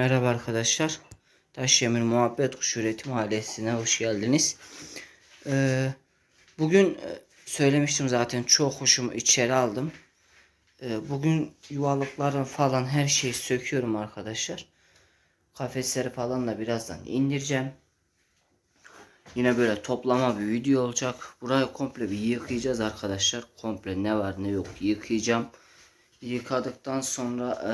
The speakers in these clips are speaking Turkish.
Merhaba arkadaşlar. Taşyemir Muhabbet Kuşu Üretim ailesine hoş geldiniz. Ee, bugün e, söylemiştim zaten çok hoşumu içeri aldım. Ee, bugün yuvalıkların falan her şeyi söküyorum arkadaşlar. Kafesleri falan da birazdan indireceğim. Yine böyle toplama bir video olacak. Burayı komple bir yıkayacağız arkadaşlar. Komple ne var ne yok yıkayacağım. Yıkadıktan sonra e,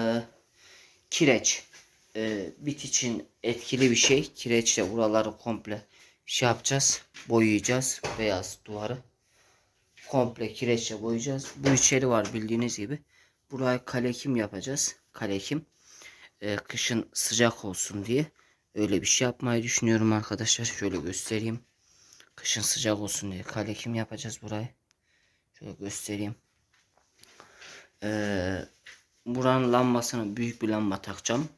kireç e, bit için etkili bir şey. Kireçle buraları komple şey yapacağız. Boyayacağız. Beyaz duvarı. Komple kireçle boyayacağız. Bu içeri var bildiğiniz gibi. Burayı kalekim yapacağız. Kalekim. E, kışın sıcak olsun diye. Öyle bir şey yapmayı düşünüyorum arkadaşlar. Şöyle göstereyim. Kışın sıcak olsun diye kalekim yapacağız burayı. Şöyle göstereyim. Ee, buranın lambasına büyük bir lamba takacağım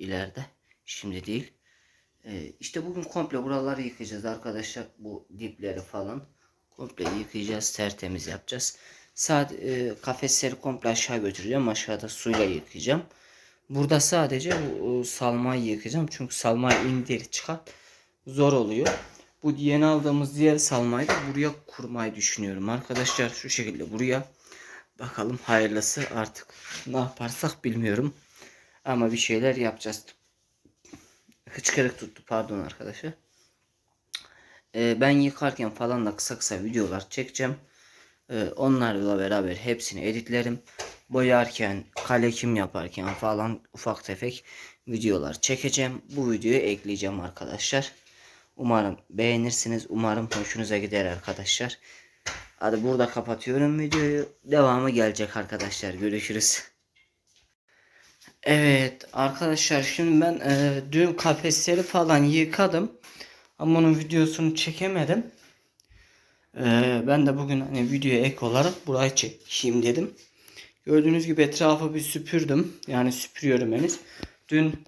ileride. Şimdi değil. Ee, işte bugün komple buraları yıkayacağız arkadaşlar. Bu dipleri falan komple yıkayacağız. Tertemiz yapacağız. Saat e, kafesleri komple aşağı götüreceğim. Aşağıda suyla yıkayacağım. Burada sadece bu, salmayı yıkayacağım. Çünkü salmayı indir çıkar zor oluyor. Bu yeni aldığımız diğer salmayı da buraya kurmayı düşünüyorum. Arkadaşlar şu şekilde buraya bakalım hayırlısı artık ne yaparsak bilmiyorum. Ama bir şeyler yapacağız. Hıçkırık tuttu pardon arkadaşlar. Ee, ben yıkarken falan da kısa kısa videolar çekeceğim. Ee, onlarla beraber hepsini editlerim. Boyarken, kalekim yaparken falan ufak tefek videolar çekeceğim. Bu videoyu ekleyeceğim arkadaşlar. Umarım beğenirsiniz. Umarım hoşunuza gider arkadaşlar. Hadi burada kapatıyorum videoyu. Devamı gelecek arkadaşlar. Görüşürüz. Evet arkadaşlar şimdi ben e, dün kafesleri falan yıkadım. Ama onun videosunu çekemedim. E, ben de bugün hani videoya ek olarak burayı çekeyim dedim. Gördüğünüz gibi etrafı bir süpürdüm. Yani süpürüyorum henüz. Dün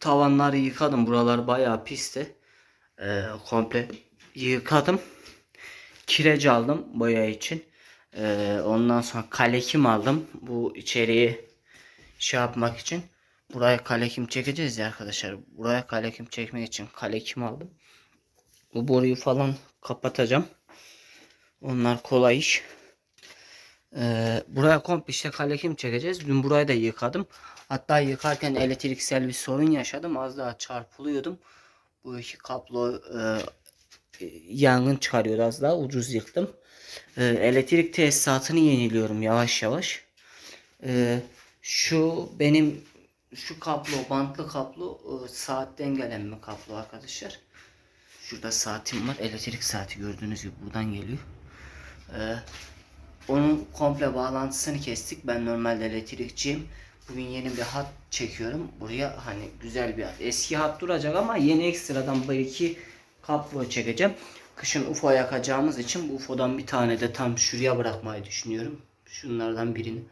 tavanları yıkadım. Buralar bayağı pisti. E, komple yıkadım. Kireç aldım boya için. E, ondan sonra kalekim aldım. Bu içeriği şey yapmak için buraya kalekim çekeceğiz ya arkadaşlar. Buraya kalekim çekmek için kalekim aldım. Bu boruyu falan kapatacağım. Onlar kolay iş. Ee, buraya komple işte kalekim çekeceğiz. Dün burayı da yıkadım. Hatta yıkarken elektriksel bir sorun yaşadım. Az daha çarpılıyordum. Bu iki kablo e, yangın çıkarıyordu az daha. Ucuz yıktım. E, elektrik tesisatını yeniliyorum yavaş yavaş. Eee şu benim şu kablo bantlı kablo e, saatten gelen bir kablo arkadaşlar. Şurada saatim var. Elektrik saati gördüğünüz gibi buradan geliyor. Ee, onun komple bağlantısını kestik. Ben normalde elektrikçiyim. Bugün yeni bir hat çekiyorum. Buraya hani güzel bir hat. Eski hat duracak ama yeni ekstradan bir iki kablo çekeceğim. Kışın UFO yakacağımız için bu UFO'dan bir tane de tam şuraya bırakmayı düşünüyorum. Şunlardan birini.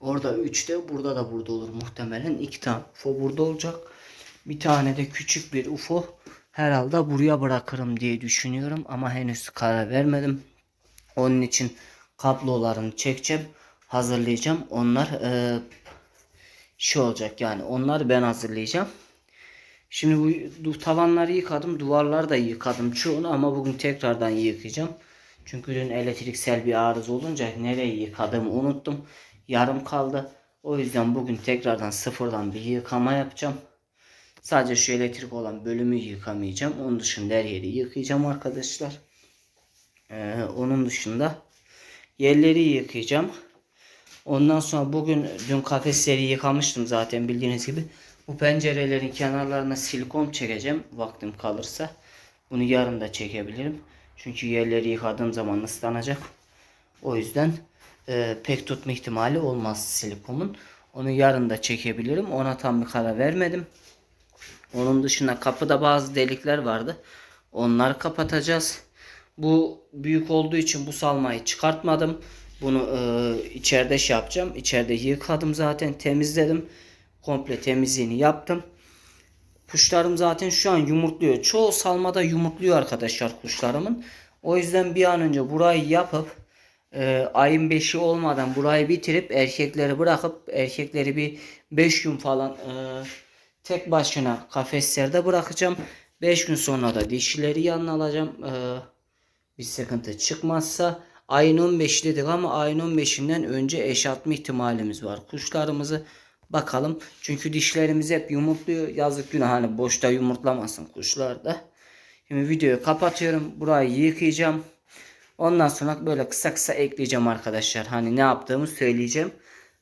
Orada 3'te burada da burada olur muhtemelen. 2 tane UFO burada olacak. Bir tane de küçük bir UFO herhalde buraya bırakırım diye düşünüyorum. Ama henüz karar vermedim. Onun için kablolarını çekeceğim. Hazırlayacağım. Onlar e, şey olacak yani. Onları ben hazırlayacağım. Şimdi bu, tavanları yıkadım. Duvarları da yıkadım çoğunu ama bugün tekrardan yıkayacağım. Çünkü dün elektriksel bir arıza olunca nereyi yıkadığımı unuttum yarım kaldı. O yüzden bugün tekrardan sıfırdan bir yıkama yapacağım. Sadece şu elektrik olan bölümü yıkamayacağım. Onun dışında her yeri yıkayacağım arkadaşlar. Ee, onun dışında yerleri yıkayacağım. Ondan sonra bugün dün kafesleri yıkamıştım zaten bildiğiniz gibi. Bu pencerelerin kenarlarına silikon çekeceğim vaktim kalırsa. Bunu yarın da çekebilirim. Çünkü yerleri yıkadığım zaman ıslanacak. O yüzden e, pek tutma ihtimali olmaz silikonun. Onu yarın da çekebilirim. Ona tam bir karar vermedim. Onun dışında kapıda bazı delikler vardı. Onları kapatacağız. Bu büyük olduğu için bu salmayı çıkartmadım. Bunu e, içeride şey yapacağım. İçeride yıkadım zaten temizledim. Komple temizliğini yaptım. Kuşlarım zaten şu an yumurtluyor. Çoğu salmada yumurtluyor arkadaşlar kuşlarımın. O yüzden bir an önce burayı yapıp e, ayın 5'i olmadan burayı bitirip erkekleri bırakıp erkekleri bir 5 gün falan e, tek başına kafeslerde bırakacağım. 5 gün sonra da dişileri yanına alacağım. Ee, bir sıkıntı çıkmazsa ayın 15 dedik ama ayın 15'inden önce eş atma ihtimalimiz var. Kuşlarımızı bakalım. Çünkü dişlerimiz hep yumurtluyor. Yazık günah hani boşta yumurtlamasın kuşlar da. Şimdi videoyu kapatıyorum. Burayı yıkayacağım. Ondan sonra böyle kısa kısa ekleyeceğim arkadaşlar. Hani ne yaptığımı söyleyeceğim.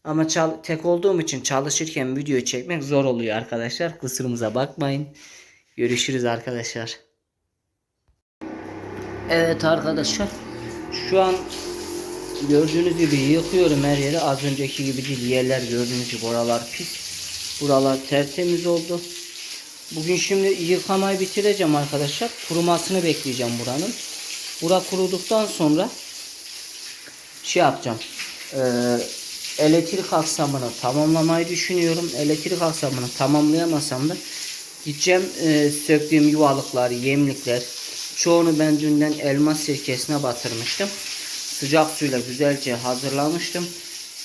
Ama çal- tek olduğum için çalışırken video çekmek zor oluyor arkadaşlar. Kusurumuza bakmayın. Görüşürüz arkadaşlar. Evet arkadaşlar. Şu an gördüğünüz gibi yıkıyorum her yeri. Az önceki gibi değil. Yerler gördüğünüz gibi oralar pis. Buralar tertemiz oldu. Bugün şimdi yıkamayı bitireceğim arkadaşlar. Kurumasını bekleyeceğim buranın. Bura kuruduktan sonra şey yapacağım. Ee, elektrik aksamını tamamlamayı düşünüyorum. Elektrik aksamını tamamlayamasam da gideceğim e, söktüğüm yuvalıklar, yemlikler. Çoğunu ben dünden elma sirkesine batırmıştım. Sıcak suyla güzelce hazırlamıştım.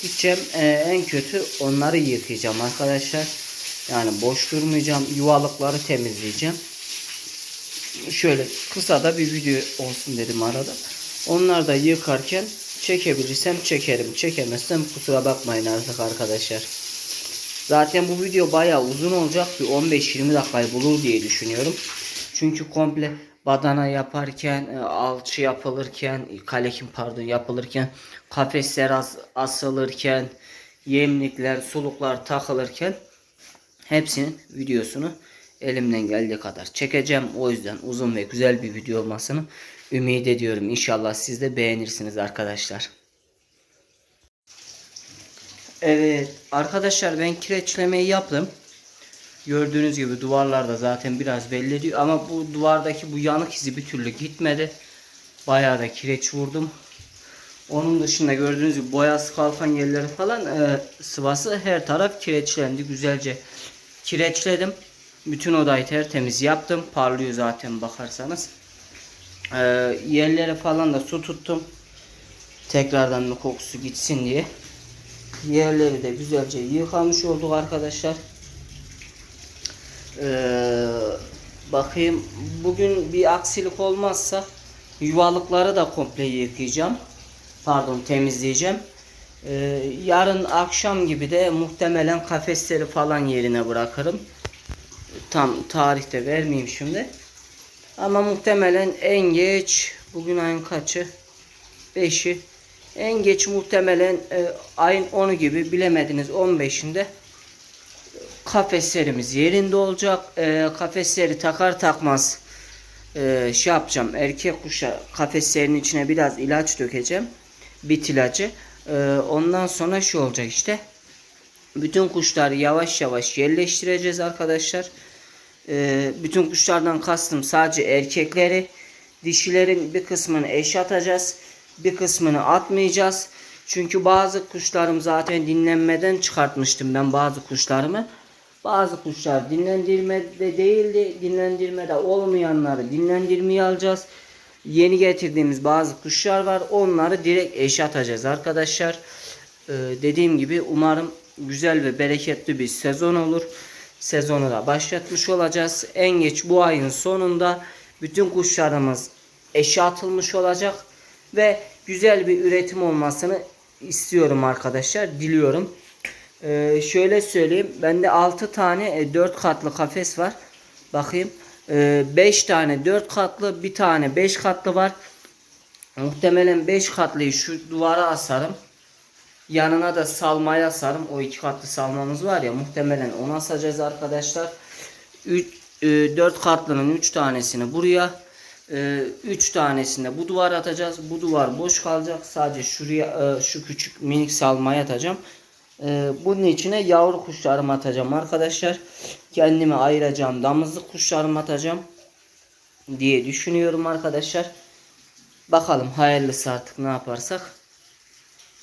Gideceğim e, en kötü onları yıkayacağım arkadaşlar. Yani boş durmayacağım. Yuvalıkları temizleyeceğim. Şöyle kısa da bir video olsun dedim arada. Onlar da yıkarken çekebilirsem çekerim. Çekemezsem kusura bakmayın artık arkadaşlar. Zaten bu video bayağı uzun olacak. Bir 15-20 dakikayı bulur diye düşünüyorum. Çünkü komple badana yaparken, e, alçı yapılırken, kalekim pardon yapılırken, kafesler as asılırken, yemlikler, suluklar takılırken hepsinin videosunu elimden geldiği kadar çekeceğim. O yüzden uzun ve güzel bir video olmasını ümit ediyorum. İnşallah siz de beğenirsiniz arkadaşlar. Evet arkadaşlar ben kireçlemeyi yaptım. Gördüğünüz gibi duvarlarda zaten biraz belli ediyor ama bu duvardaki bu yanık izi bir türlü gitmedi. Bayağı da kireç vurdum. Onun dışında gördüğünüz gibi boyası kalkan yerleri falan e, sıvası her taraf kireçlendi. Güzelce kireçledim. Bütün odayı tertemiz yaptım. Parlıyor zaten bakarsanız. E, yerlere falan da su tuttum. Tekrardan bir kokusu gitsin diye. Yerleri de güzelce yıkamış olduk arkadaşlar. Ee, bakayım bugün bir aksilik olmazsa yuvalıkları da komple yıkayacağım. Pardon temizleyeceğim. Ee, yarın akşam gibi de muhtemelen kafesleri falan yerine bırakırım. Tam tarihte vermeyeyim şimdi. Ama muhtemelen en geç bugün ayın kaçı? 5'i. En geç muhtemelen e, ayın 10'u gibi bilemediniz 15'inde kafeslerimiz yerinde olacak. E, kafesleri takar takmaz e, şey yapacağım. Erkek kuşa kafeslerin içine biraz ilaç dökeceğim. Bit ilacı. E, ondan sonra şu olacak işte. Bütün kuşları yavaş yavaş yerleştireceğiz arkadaşlar. E, bütün kuşlardan kastım sadece erkekleri. Dişilerin bir kısmını eş atacağız. Bir kısmını atmayacağız. Çünkü bazı kuşlarım zaten dinlenmeden çıkartmıştım ben bazı kuşlarımı. Bazı kuşlar dinlendirmede değildi. Dinlendirmede olmayanları dinlendirmeye alacağız. Yeni getirdiğimiz bazı kuşlar var. Onları direkt eşe atacağız arkadaşlar. Ee, dediğim gibi umarım güzel ve bereketli bir sezon olur. Sezonu da başlatmış olacağız. En geç bu ayın sonunda bütün kuşlarımız eşe atılmış olacak. Ve güzel bir üretim olmasını istiyorum arkadaşlar. Diliyorum. Ee, şöyle söyleyeyim. Bende 6 tane e, 4 katlı kafes var. Bakayım. 5 tane 4 katlı, bir tane 5 katlı var. Muhtemelen 5 katlıyı şu duvara asarım. Yanına da salmaya asarım. O iki katlı salmamız var ya muhtemelen onu asacağız arkadaşlar. 3 4 katlının 3 tanesini buraya 3 tanesini de bu duvara atacağız. Bu duvar boş kalacak. Sadece şuraya e, şu küçük minik salmaya atacağım. Bunun içine yavru kuşlarımı atacağım arkadaşlar. Kendime ayıracağım damızlık kuşlarımı atacağım diye düşünüyorum arkadaşlar. Bakalım hayırlısı artık ne yaparsak.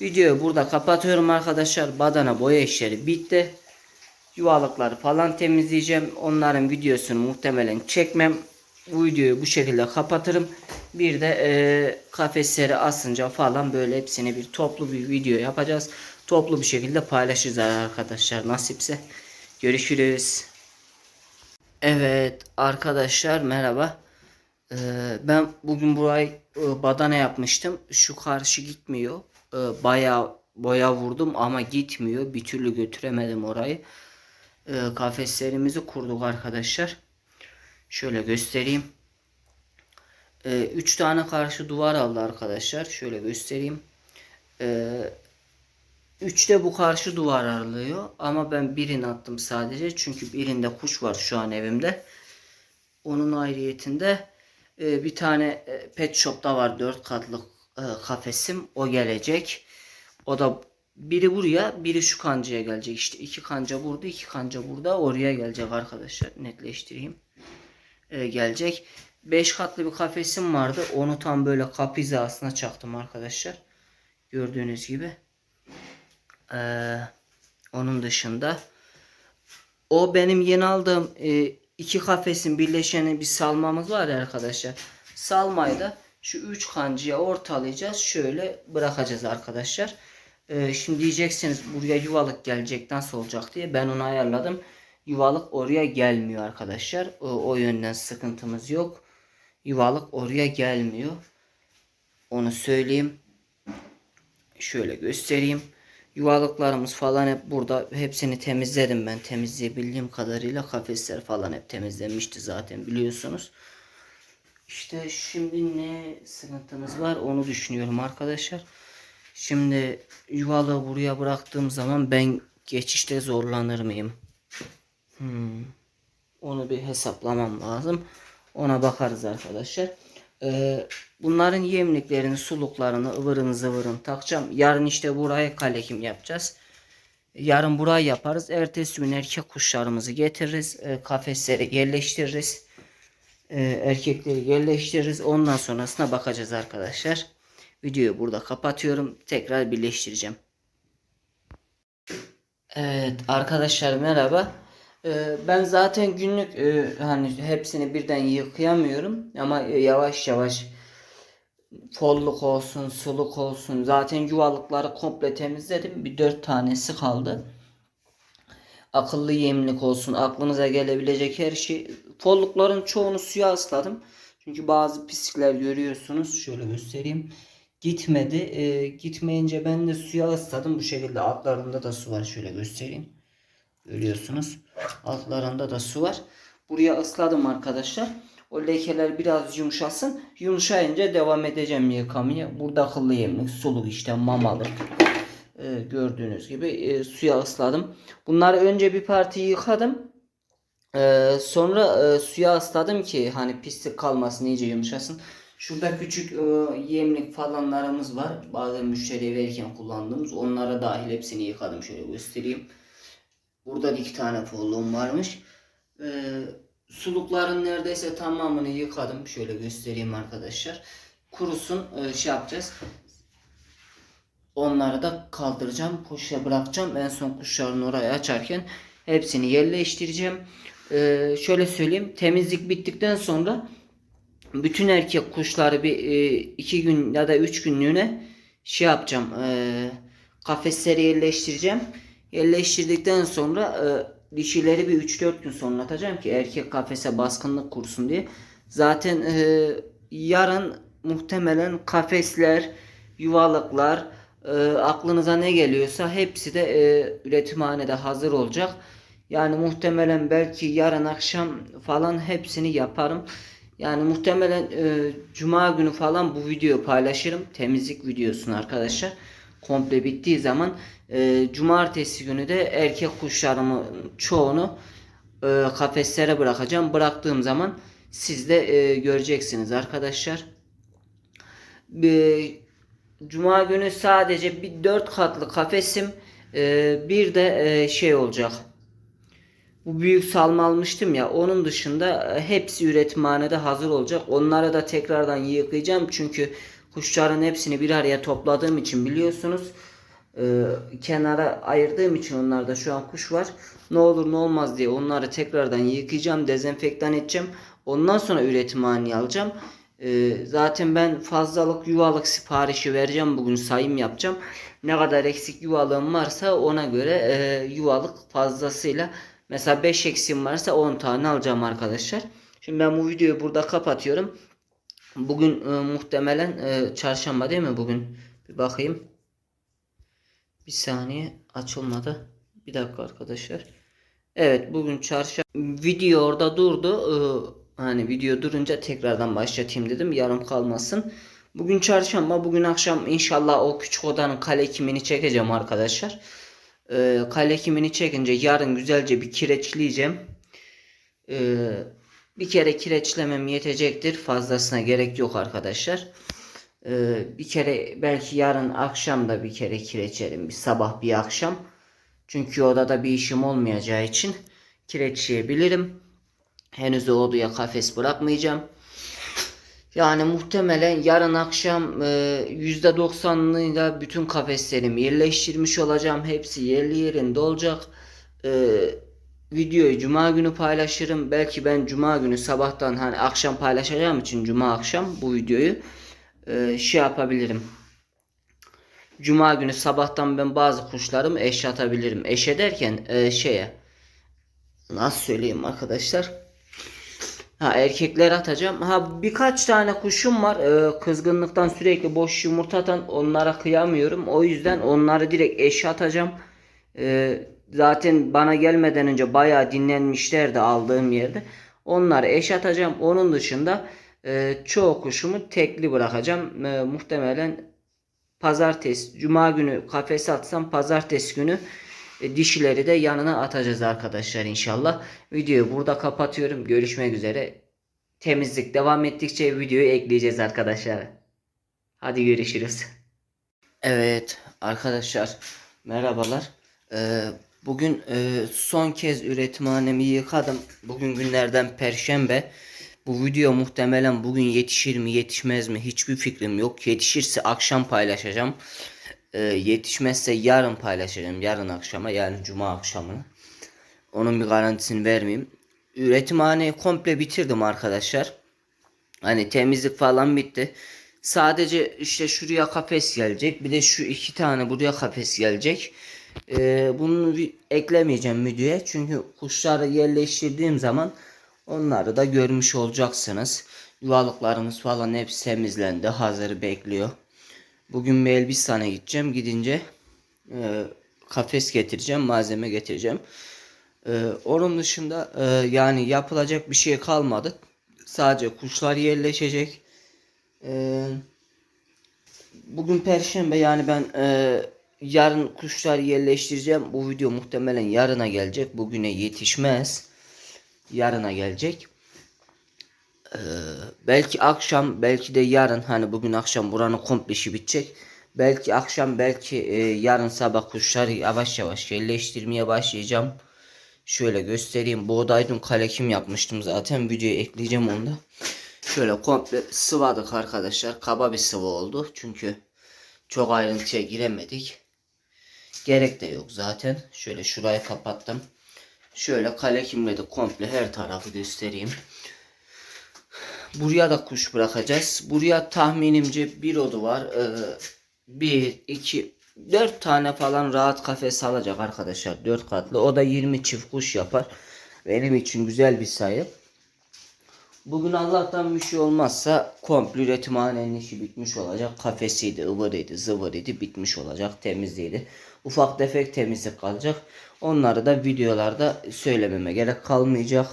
Videoyu burada kapatıyorum arkadaşlar. Badana boya işleri bitti. Yuvalıkları falan temizleyeceğim. Onların videosunu muhtemelen çekmem. Bu videoyu bu şekilde kapatırım. Bir de e, kafesleri asınca falan böyle hepsini bir toplu bir video yapacağız. Toplu bir şekilde paylaşacağız arkadaşlar nasipse. Görüşürüz. Evet arkadaşlar merhaba. Ee, ben bugün burayı e, badana yapmıştım. Şu karşı gitmiyor. Ee, bayağı boya vurdum ama gitmiyor. Bir türlü götüremedim orayı. Ee, kafeslerimizi kurduk arkadaşlar. Şöyle göstereyim. Ee, üç tane karşı duvar aldı arkadaşlar. Şöyle göstereyim. Ee, Üçte bu karşı duvar aralıyor ama ben birini attım sadece çünkü birinde kuş var şu an evimde. Onun ayrıyetinde e, bir tane e, pet shop'ta var dört katlı e, kafesim o gelecek. O da biri buraya biri şu kancaya gelecek işte iki kanca burada iki kanca burada oraya gelecek arkadaşlar netleştireyim. E, gelecek. Beş katlı bir kafesim vardı onu tam böyle kapı hizasına çaktım arkadaşlar. Gördüğünüz gibi. Ee, onun dışında o benim yeni aldığım e, iki kafesin birleşeni bir salmamız var ya arkadaşlar. Salmayı da şu üç kancıya ortalayacağız. Şöyle bırakacağız arkadaşlar. Ee, şimdi diyeceksiniz buraya yuvalık gelecek nasıl olacak diye. Ben onu ayarladım. Yuvalık oraya gelmiyor arkadaşlar. O, o yönden sıkıntımız yok. Yuvalık oraya gelmiyor. Onu söyleyeyim. Şöyle göstereyim. Yuvalıklarımız falan hep burada. Hepsini temizledim ben. Temizleyebildiğim kadarıyla kafesler falan hep temizlenmişti zaten biliyorsunuz. İşte şimdi ne sıkıntımız var onu düşünüyorum arkadaşlar. Şimdi yuvalığı buraya bıraktığım zaman ben geçişte zorlanır mıyım? Hmm. Onu bir hesaplamam lazım. Ona bakarız arkadaşlar. Ee, bunların yemliklerini, suluklarını ıvırın zıvırın takacağım. Yarın işte buraya kalekim yapacağız. Yarın burayı yaparız. Ertesi gün erkek kuşlarımızı getiririz. E, kafesleri yerleştiririz. E, erkekleri yerleştiririz. Ondan sonrasına bakacağız arkadaşlar. Videoyu burada kapatıyorum. Tekrar birleştireceğim. Evet arkadaşlar merhaba. Ee, ben zaten günlük e, hani hepsini birden yıkayamıyorum ama yavaş yavaş folluk olsun, suluk olsun. Zaten yuvalıkları komple temizledim. Bir dört tanesi kaldı. Akıllı yemlik olsun, aklınıza gelebilecek her şey. Follukların çoğunu suya ısladım. Çünkü bazı pislikler görüyorsunuz. Şöyle göstereyim. Gitmedi. Ee, gitmeyince ben de suya ısladım. Bu şekilde altlarında da su var. Şöyle göstereyim. Görüyorsunuz. Altlarında da su var. Buraya ısladım arkadaşlar. O lekeler biraz yumuşasın. Yumuşayınca devam edeceğim yıkamaya. Burada akıllı yemlik, suluk işte mamalık. Ee, gördüğünüz gibi e, suya ısladım. Bunları önce bir parti yıkadım. Ee, sonra e, suya ısladım ki hani pislik kalmasın iyice yumuşasın. Şurada küçük e, yemlik falanlarımız var. Bazen müşteriye verirken kullandığımız. Onlara dahil hepsini yıkadım. Şöyle göstereyim. Burada iki tane folluğum varmış. Ee, sulukların neredeyse tamamını yıkadım. Şöyle göstereyim arkadaşlar. Kurusun e, şey yapacağız. Onları da kaldıracağım. Poşete bırakacağım. En son kuşların oraya açarken hepsini yerleştireceğim. Ee, şöyle söyleyeyim. Temizlik bittikten sonra bütün erkek kuşları bir e, iki gün ya da üç günlüğüne şey yapacağım. E, kafesleri yerleştireceğim. Yerleştirdikten sonra e, dişileri bir 3-4 gün sonra atacağım ki erkek kafese baskınlık kursun diye. Zaten e, yarın muhtemelen kafesler, yuvalıklar, e, aklınıza ne geliyorsa hepsi de e, üretimhanede hazır olacak. Yani muhtemelen belki yarın akşam falan hepsini yaparım. Yani muhtemelen e, cuma günü falan bu videoyu paylaşırım. Temizlik videosunu arkadaşlar. Komple bittiği zaman e, cumartesi günü de erkek kuşlarımın çoğunu e, kafeslere bırakacağım. Bıraktığım zaman siz de e, göreceksiniz arkadaşlar. Bir, Cuma günü sadece bir dört katlı kafesim e, bir de e, şey olacak. Bu büyük salma almıştım ya onun dışında e, hepsi üretimhanede hazır olacak. Onları da tekrardan yıkayacağım çünkü kuşların hepsini bir araya topladığım için biliyorsunuz e, kenara ayırdığım için onlarda şu an kuş var. Ne olur ne olmaz diye onları tekrardan yıkayacağım, dezenfektan edeceğim. Ondan sonra üretimhaneye alacağım. E, zaten ben fazlalık yuvalık siparişi vereceğim. Bugün sayım yapacağım. Ne kadar eksik yuvalığım varsa ona göre e, yuvalık fazlasıyla Mesela 5 eksiğim varsa 10 tane alacağım arkadaşlar. Şimdi ben bu videoyu burada kapatıyorum. Bugün e, muhtemelen e, çarşamba değil mi bugün? Bir bakayım. Bir saniye açılmadı. Bir dakika arkadaşlar. Evet bugün çarşamba. Video orada durdu. Ee, hani video durunca tekrardan başlatayım dedim. Yarım kalmasın. Bugün çarşamba. Bugün akşam inşallah o küçük odanın kale kimini çekeceğim arkadaşlar. Ee, kale çekince yarın güzelce bir kireçleyeceğim. Ee, bir kere kireçlemem yetecektir. Fazlasına gerek yok arkadaşlar. Ee, bir kere belki yarın akşam da bir kere kireçerim. Bir sabah bir akşam. Çünkü odada bir işim olmayacağı için kireçleyebilirim. Henüz o odaya kafes bırakmayacağım. Yani muhtemelen yarın akşam e, %90'ıyla bütün kafeslerimi yerleştirmiş olacağım. Hepsi yerli yerinde olacak. E, videoyu cuma günü paylaşırım. Belki ben cuma günü sabahtan hani akşam paylaşacağım için cuma akşam bu videoyu e, şey yapabilirim. Cuma günü sabahtan ben bazı kuşlarımı eşe atabilirim. Eşe derken şeye nasıl söyleyeyim arkadaşlar? Ha erkekler atacağım. Ha birkaç tane kuşum var. E, kızgınlıktan sürekli boş yumurta atan onlara kıyamıyorum. O yüzden onları direkt eşe atacağım. E, zaten bana gelmeden önce bayağı dinlenmişlerdi aldığım yerde. Onları eş atacağım. Onun dışında e, çoğu kuşumu tekli bırakacağım. E, muhtemelen pazartesi, cuma günü kafese atsam pazartesi günü dişileri de yanına atacağız arkadaşlar inşallah. Videoyu burada kapatıyorum. Görüşmek üzere. Temizlik devam ettikçe videoyu ekleyeceğiz arkadaşlar. Hadi görüşürüz. Evet arkadaşlar merhabalar. Ee, bugün e, son kez üretimhanemi yıkadım. Bugün günlerden perşembe. Bu video muhtemelen bugün yetişir mi yetişmez mi hiçbir fikrim yok. Yetişirse akşam paylaşacağım. Ee, yetişmezse yarın paylaşacağım. Yarın akşama yani cuma akşamına. Onun bir garantisini vermeyeyim. Üretimhaneyi komple bitirdim arkadaşlar. Hani temizlik falan bitti. Sadece işte şuraya kafes gelecek. Bir de şu iki tane buraya kafes gelecek. Ee, bunu bir eklemeyeceğim videoya. Çünkü kuşları yerleştirdiğim zaman onları da görmüş olacaksınız. Yuvalıklarımız falan hepsi temizlendi. Hazır bekliyor. Bugün bir Elbistan'a gideceğim. Gidince e, kafes getireceğim. Malzeme getireceğim. E, onun dışında e, yani yapılacak bir şey kalmadı. Sadece kuşlar yerleşecek. E, bugün perşembe yani ben e, yarın kuşlar yerleştireceğim. Bu video muhtemelen yarına gelecek. Bugüne yetişmez. Yarına gelecek. Ee, belki akşam belki de yarın hani bugün akşam buranın komple işi bitecek. Belki akşam belki e, yarın sabah kuşları yavaş yavaş yerleştirmeye başlayacağım. Şöyle göstereyim. Buğday dün kalekim yapmıştım zaten. Videoya ekleyeceğim onu da. Şöyle komple sıvadık arkadaşlar. Kaba bir sıvı oldu. Çünkü çok ayrıntıya giremedik. Gerek de yok zaten. Şöyle şurayı kapattım. Şöyle kalekimle de komple her tarafı göstereyim. Buraya da kuş bırakacağız. Buraya tahminimce bir odu var. Ee, bir, iki, dört tane falan rahat kafes alacak arkadaşlar. Dört katlı. O da 20 çift kuş yapar. Benim için güzel bir sayı. Bugün Allah'tan bir şey olmazsa komple üretimhanenin işi bitmiş olacak. Kafesiydi, ıvırıydı, zıvırıydı bitmiş olacak. Temizliydi. Ufak tefek temizlik kalacak. Onları da videolarda söylememe gerek kalmayacak.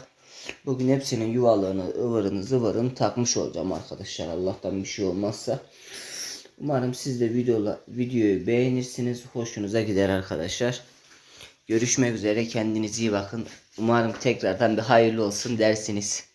Bugün hepsinin yuvalığını, ıvırını, zıvırını takmış olacağım arkadaşlar. Allah'tan bir şey olmazsa. Umarım siz de videola, videoyu beğenirsiniz. Hoşunuza gider arkadaşlar. Görüşmek üzere. Kendinize iyi bakın. Umarım tekrardan bir hayırlı olsun dersiniz.